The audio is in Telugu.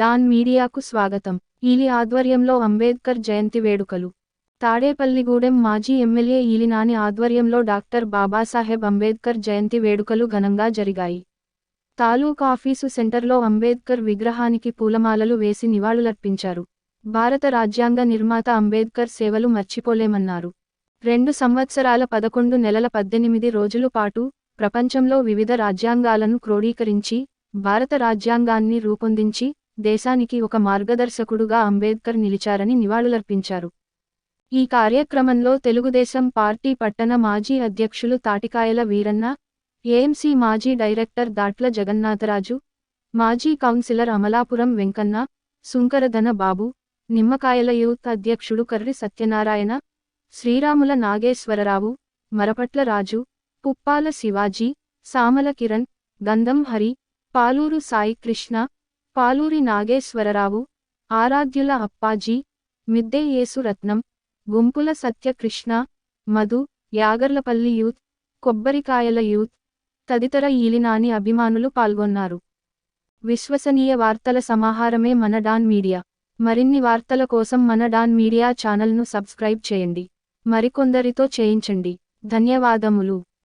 డాన్ మీడియాకు స్వాగతం. ఈలి ఆధ్వర్యంలో అంబేద్కర్ జయంతి వేడుకలు. తాడేపల్లిగూడెం మాజీ ఎమ్మెల్యే ఈలినాని ఆధ్వర్యంలో డాక్టర్ బాబాసాహెబ్ అంబేద్కర్ జయంతి వేడుకలు ఘనంగా జరిగాయి. తాలూకు ఆఫీసు సెంటర్లో అంబేద్కర్ విగ్రహానికి పూలమాలలు వేసి నివాళులర్పించారు. భారత రాజ్యాంగ నిర్మాత అంబేద్కర్ సేవలు మర్చిపోలేమన్నారు. రెండు సంవత్సరాల పదకొండు నెలల పద్దెనిమిది రోజుల పాటు ప్రపంచంలో వివిధ రాజ్యాంగాలను క్రోడీకరించి భారత రాజ్యాంగాన్ని రూపొందించి దేశానికి ఒక మార్గదర్శకుడుగా అంబేద్కర్ నిలిచారని నివాళులర్పించారు. ఈ కార్యక్రమంలో తెలుగుదేశం పార్టీ పట్టణ మాజీ అధ్యక్షులు తాటికాయల వీరన్న ఏఎంసీ మాజీ డైరెక్టర్ దాట్ల జగన్నాథరాజు మాజీ కౌన్సిలర్ అమలాపురం వెంకన్న సుంకరధన బాబు నిమ్మకాయల యూత్ అధ్యక్షుడు కర్రి సత్యనారాయణ శ్రీరాముల నాగేశ్వరరావు మరపట్ల రాజు పుప్పాల శివాజీ సామల కిరణ్ గంధం హరి పాలూరు సాయి కృష్ణ పాలూరి నాగేశ్వరరావు ఆరాధ్యుల అప్పాజీ మిద్దె యేసురత్నం గుంపుల సత్యకృష్ణ మధు యాగర్లపల్లి యూత్ కొబ్బరికాయల యూత్ తదితర ఈలినాని అభిమానులు పాల్గొన్నారు. విశ్వసనీయ వార్తల సమాహారమే మన డాన్ మీడియా. మరిన్ని వార్తల కోసం మన డాన్ మీడియా ఛానల్ను సబ్స్క్రైబ్ చేయండి. మరికొందరితో చేయించండి. ధన్యవాదములు.